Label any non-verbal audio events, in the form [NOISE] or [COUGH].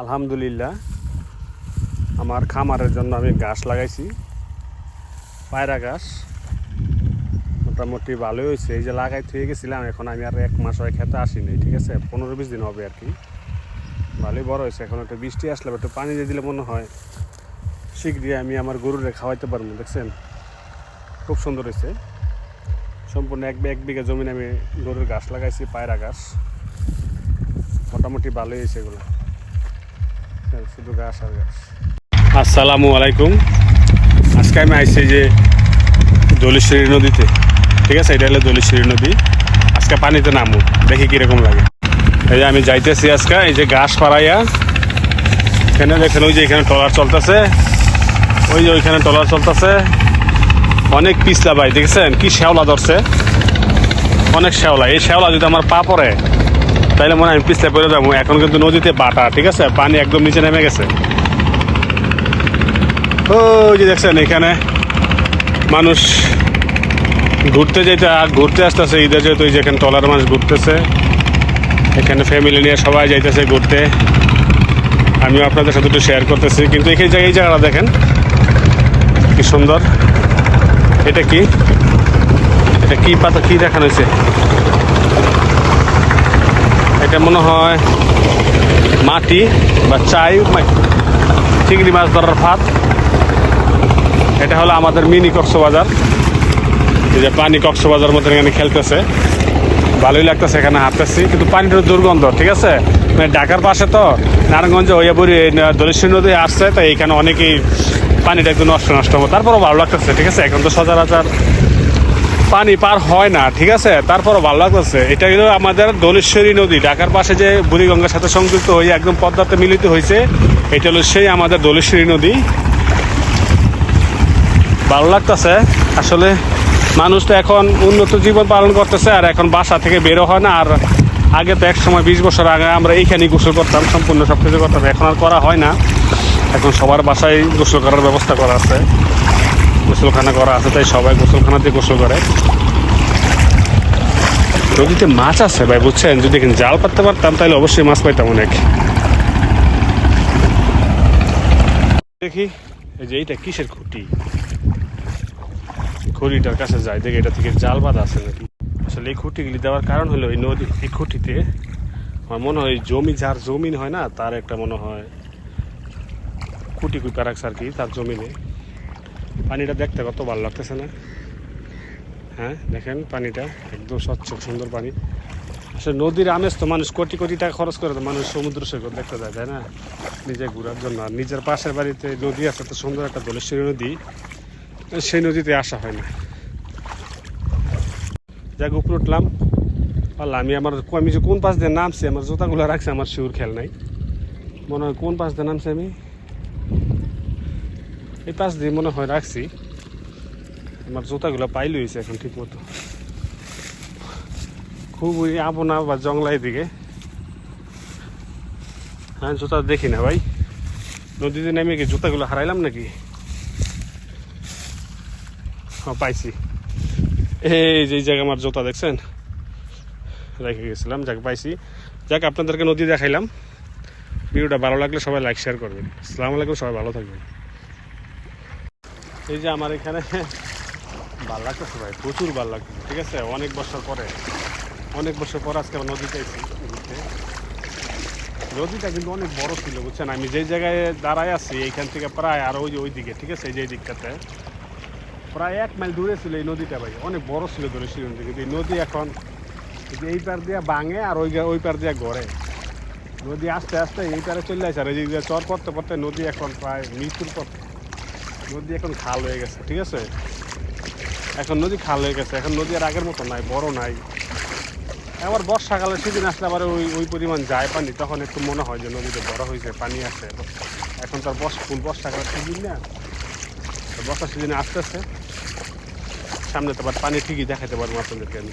আলহামদুলিল্লাহ, আমার খামারের জন্য আমি গাছ লাগাইছি, পায়রা গাছ মোটামুটি ভালোই হয়েছে। এই যে লাগাই থুয়ে গেছিলাম, এখন আমি আর এক মাস হয় খেতে আসিনি, ঠিক আছে? পনেরো বিশ দিন হবে আর কি। ভালোই বড় হয়েছে। এখন একটু বৃষ্টি আসলে একটু পানি দিয়ে দিলে মনে হয় শীঘ্রই আমি আমার গরুরে খাওয়াইতে পারব, দেখছেন? খুব সুন্দর হয়েছে। সম্পূর্ণ এক এক বিঘা জমিনে আমি গরুর গাছ লাগাইছি, পায়রা গাছ মোটামুটি ভালোই হয়েছে এগুলো। শুধু গাছ আর গাছ আসসালামু আলাইকুম। আজকে আমি আইছি যে দলিশ্বরী নদীতে। ঠিক আছে? এটা হলো দলিশ্বরী নদী। আজকে পানিতে নামু দেখি কীরকম লাগে। এই যে আমি যাইতেছি আজকে, এই যে গাছ পাড়াইয়া। এখানে দেখেন, ওই যে এখানে টলার চলতেছে। ওই যে ওইখানে টলার চলতেছে। অনেক পিছলা ভাই, দেখেছেন? কি শ্যাওলা ধরছে। অনেক শ্যাওলা। এই শ্যাওলা যদি আমার পা পড়ে তাইলে মনে হয় আমি পিছলে পড়ে যাব। এখন কিন্তু নদীতে বাটা, ঠিক আছে? পানি একদম নিচে নেমে গেছে। ও যে দেখছেন, এখানে মানুষ ঘুরতে যেতে ঘুরতে আসতেছে। ঈদের যেহেতু এই যে এখানে টলার মাছ ঘুরতেছে, এখানে ফ্যামিলি নিয়ে সবাই যাইতেছে ঘুরতে। আমিও আপনাদের সাথে একটু শেয়ার করতেছি। কিন্তু এই জায়গায়, এই জায়গাটা দেখেন, কি সুন্দর। এটা কি? এটা কি পাতা, কি দেখানো হয়েছে? এটা মনে হয়? মাটি বা চাই চিংড়ি মাছ ধরার ফাঁদ। এটা হলো আমাদের মিনি কক্সবাজার। যে পানি কক্সবাজার মধ্যে এখানে খেলতেছে। ভালোই লাগতেছে এখানে হাঁটতেছি, কিন্তু পানিটা দুর্গন্ধ, ঠিক আছে? মানে ঢাকার পাশে তো নারায়ণগঞ্জে হইয়াপুরি দলিশ্বর নদী আসছে, তাই এখানে অনেকেই পানিটা একটু নষ্ট নষ্ট হবে। তারপরও ভালো লাগতেছে, ঠিক আছে? এখন তো সচরাচর পানি পার হয় না, ঠিক আছে? তারপরও ভালো লাগতেছে। এটা হলো আমাদের দলেশ্বরী নদী। ঢাকার পাশে যে বুড়িগঙ্গার সাথে সংযুক্ত হয়ে একদম পদ্মাতে মিলিত হয়েছে, এটা হলো সেই আমাদের দলেশ্বরী নদী। ভালো লাগতেছে। আসলে মানুষ তো এখন উন্নত জীবন পালন করতেছে, আর এখন বাসা থেকে বেরো হয় না, আর আগে তো এক সময় বিশ বছর আগে আমরা এইখানেই গোসল করতাম, সম্পূর্ণ সব কিছু করতাম। এখন আর করা হয় না। এখন সবার বাসায় গোসল করার ব্যবস্থা করা আছে। গোসলখানা করা আছে, তাই সবাই গোসলখানাতে গোসল করে। নদীতে মাছ আছে ভাই, বুঝছেন? যদি এখানে জাল পাততে পারতাম, তাহলে অবশ্যই মাছ পাইতাম অনেক। দেখি, এই যে এইটা কিসের খুঁটি? খুঁটিটার কাছে যাই, দেখি এটা থেকে জাল বাঁধা আছে নাকি? আসলে এই খুঁটিগুলি দেওয়ার কারণ হলো এই নদী, এই খুঁটিতে আমার মনে হয় জমি, যার জমিন হয় না, তার একটা মনে হয় খুঁটি কুপা রাখছে আর কি, তার জমিনে। পানিটা দেখতে কত ভালো লাগতেছে না? হ্যাঁ দেখেন পানিটা, একদম স্বচ্ছ, সুন্দর পানি। আসলে নদীর আমেজ তো মানুষ কোটি কোটি টাকা খরচ করে, তো মানুষ সমুদ্র সৈকত দেখতে যায়, তাই না? নিজে ঘোরার জন্য। আর নিজের পাশের বাড়িতে নদী আছে, তো সুন্দর একটা দলেশ্বরী নদী, সেই নদীতে আসা হয় না। যাক উপরে উঠলাম। পারলাম আমি আমার আমি যে কোন পাশ দিয়ে নামছি, আমার জুতাগুলো রাখছি, আমার শিউর খেয়াল নাই। মনে হয় কোন পাশ দিয়ে নামছি আমি? এই পাশ দিয়ে মনে হয় রাখছি। আমার জুতাগুলো পাইল হয়েছে এখন ঠিক মতো খুব ওই আবনা বা জংলাই দিকে। হ্যাঁ জুতা দেখি না ভাই। নদীতে নেমে কি জুতাগুলো হারাইলাম নাকি? হ্যাঁ পাইছি। এই যে, এই জায়গায় আমার জুতা, দেখছেন? রেখে গেছিলাম, যাক, পাইছি। যাক, আপনাদেরকে নদী দেখাইলাম। ভিডিওটা ভালো লাগলে সবাই লাইক শেয়ার করবেন। আসসালামু আলাইকুম, সবাই ভালো থাকবেন। এই যে আমার এখানে [LAUGHS] ভালো লাগতেছে ভাই, প্রচুর ভালো লাগতেছে, ঠিক আছে? অনেক বছর পরে, অনেক বছর পর আজকে আমরা নদীতে এসেছি ঘুরতে নদীটা কিন্তু অনেক বড় ছিল, বুঝছেন? আমি যেই জায়গায় দাঁড়ায় আছি, এইখান থেকে প্রায় আর ওই যে ওই দিকে ঠিক আছে? এই যে দিকটাতে। প্রায় এক মাইল দূরে ছিল এই নদীটা ভাই, অনেক বড় ছিল ধরে ছিল কিন্তু এই নদী এখন এই পার দিয়ে বাঙে আর ওই ওই পার দিয়ে গড়ে। নদী আস্তে আস্তে এই পারে চলে আসে, আর এই যে চর পড়তে পড়তে নদী এখন প্রায় মৃত্যুর পথে। নদী এখন খাল হয়ে গেছে, ঠিক আছে? এখন নদী খাল হয়ে গেছে, এখন নদী আর আগের মতো নাই, বড় নাই। আবার বর্ষাকালের সিজন আসলে আবার ওই ওই পরিমাণ যায় পানি, তখন একটু মনে হয় যে নদীতে বড় হয়েছে, পানি আছে। এখন তার বর্ষ ফুল বর্ষাকালের সিজন না। তো বর্ষা সিজনে আসতেছে। সামনে তো আবার পানি ঠিকই দেখাতে পারব আপনাদেরকে আমি।